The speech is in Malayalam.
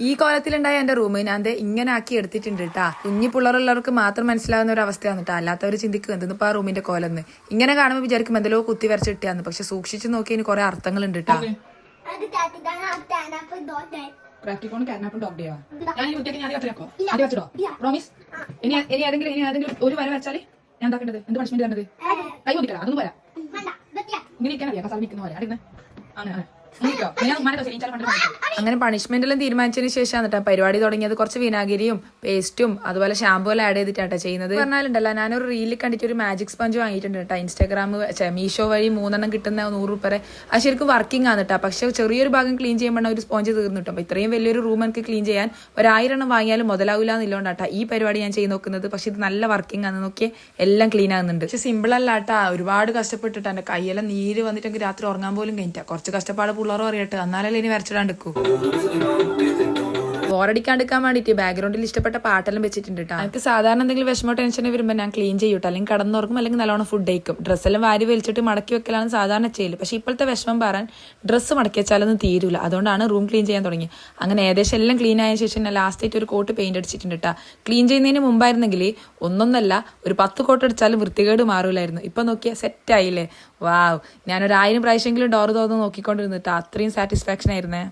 ഈ കോലത്തിലുണ്ടായ എന്റെ റൂമ് ഞാൻ ഇങ്ങനെ ആക്കി എടുത്തിട്ടുണ്ട് കേട്ടാ കുഞ്ഞി പിള്ളേരുള്ളവർക്ക് മാത്രം മനസ്സിലാകുന്ന ഒരു അവസ്ഥയാണ് കേട്ടോ അല്ലാത്തവർ ചിന്തിക്കും എന്തിന്നിപ്പോ ആ റൂമിന്റെ കോലെന്ന്? ഇങ്ങനെ കാണുമ്പോൾ വിചാരിക്കും എന്തെല്ലോ കുത്തി വരച്ചിട്ടാന്ന് പക്ഷെ സൂക്ഷിച്ചു നോക്കി ഇതിന് കുറെ അർത്ഥങ്ങളുണ്ട് കേട്ടാ അത് പ്രാക്ടിക്കോൺ കാരനാപ്പും ഡേവാ ഞാൻ ഈ കുട്ടിയൊക്കെ ഞാൻ ആദ്യം വെച്ചോ ആദ്യം വെച്ചിട്ടോ പ്രോമിസ് ഇനി ഇനി ഏതെങ്കിലും ഇനി ഏതെങ്കിലും ഒരു വര വെച്ചാൽ ഞാൻ എന്താക്കേണ്ടത്? എന്ത് പണിഷ്മെന്റ് തരേണ്ടത്? കൈ കുടിക്കണം അതൊന്നും വെട്ടിയ ഇങ്ങനെ ഇരിക്കാൻ അറിയാം കസാൽ നിൽക്കുന്ന പോലെ. അറിയുന്നത് ആണ്. അങ്ങനെ പണിഷ്മെന്റ് എല്ലാം തീരുമാനിച്ചതിന് ശേഷം കേട്ടോ പരിപാടി തുടങ്ങിയത്. കുറച്ച് വിനാഗിരിയും പേസ്റ്റും അതുപോലെ ഷാമ്പു എല്ലാം ആഡ് ചെയ്തിട്ടാ ചെയ്യുന്നത്. പറഞ്ഞാലുണ്ടല്ലോ ഞാനൊരു റീലിൽ കണ്ടിട്ട് ഒരു മാജിക് സ്പഞ്ച് വാങ്ങിയിട്ടുണ്ട് കേട്ടോ ഇൻസ്റ്റാഗ്രാം മീഷോ വഴി മൂന്നെണ്ണം കിട്ടുന്ന നൂറ് രൂപ അത് ശരിക്കും വർക്കിംഗ് ആണ് കേട്ടോ പക്ഷെ ചെറിയൊരു ഭാഗം ക്ലീൻ ചെയ്യുമ്പോൾ ഒരു സ്പോഞ്ച് തീർന്നു കിട്ടും അപ്പൊ ഇത്രയും വലിയൊരു റൂം എനിക്ക് ക്ലീൻ ചെയ്യാൻ ഒരായിരം എണ്ണം വാങ്ങിയാലും മുതലാവില്ല എന്നുള്ളതുകൊണ്ടാട്ടോ ഈ പരിപാടി ഞാൻ ചെയ്ത് നോക്കുന്നത്. പക്ഷെ ഇത് നല്ല വർക്കിംഗ് ആണ്. നോക്കിയേ എല്ലാം ക്ലീൻ ആകുന്നുണ്ട്. പക്ഷെ സിമ്പിൾ അല്ലാട്ടാ ഒരുപാട് കഷ്ടപ്പെട്ടിട്ട് എന്റെ കൈയെല്ലാം നീര് വന്നിട്ടെങ്കിൽ രാത്രി ഉറങ്ങാൻ പോലും കഴിഞ്ഞിട്ടാ കുറച്ച് കഷ്ടപ്പാട് പിള്ളേരും അറിയട്ടെ. എന്നാലല്ലേ ഇനി വരച്ചിടാണ്ടിക്കൂ ബോറടിക്കാണ്ടിരിക്കാൻ വേണ്ടിയിട്ട് ബാക്ക്ഗ്രൗണ്ടിൽ ഇഷ്ടപ്പെട്ട പാട്ടെല്ലാം വെച്ചിട്ടുണ്ട് കേട്ടോ എനിക്ക് സാധാരണ എന്തെങ്കിലും വിഷമോ ടെൻഷനോ വരുമ്പോൾ ഞാൻ ക്ലീൻ ചെയ്യൂട്ടോ അല്ലെങ്കിൽ കടന്നോർക്കും അല്ലെങ്കിൽ നല്ലോണം ഫുഡ് കഴിക്കും. ഡ്രസ്സെല്ലാം വാരി വലിച്ചിട്ട് മടക്കി വെക്കലാണ് സാധാരണ ചെയ്യൽ. പക്ഷെ ഇപ്പോഴത്തെ വിഷമം പറയാൻ ഡ്രസ്സ് മടക്കി വെച്ചാലൊന്നും തീരൂല. അതുകൊണ്ടാണ് റൂം ക്ലീൻ ചെയ്യാൻ തുടങ്ങി അങ്ങനെ ഏകദേശം എല്ലാം ക്ലീൻ ആയ ശേഷം ഞാൻ ലാസ്റ്റ് ആയിട്ട് ഒരു കോട്ട് പെയിന്റ് അടിച്ചിട്ടുണ്ട് കേട്ടോ ക്ലീൻ ചെയ്യുന്നതിന് മുമ്പായിരുന്നെങ്കിൽ ഒന്നൊന്നല്ല ഒരു പത്ത് കോട്ട് അടിച്ചാലും വൃത്തികേട് മാറൂലായിരുന്നു. ഇപ്പൊ നോക്കിയാൽ സെറ്റ് ആയില്ലേ? വാവ് ഞാനൊരു ആയിരം പ്രാവശ്യമെങ്കിലും ഡോർ തോന്നുന്നു നോക്കിക്കൊണ്ടിരുന്നിട്ട് അത്രയും സാറ്റിസ്ഫാക്ഷൻ ആയിരുന്നേ.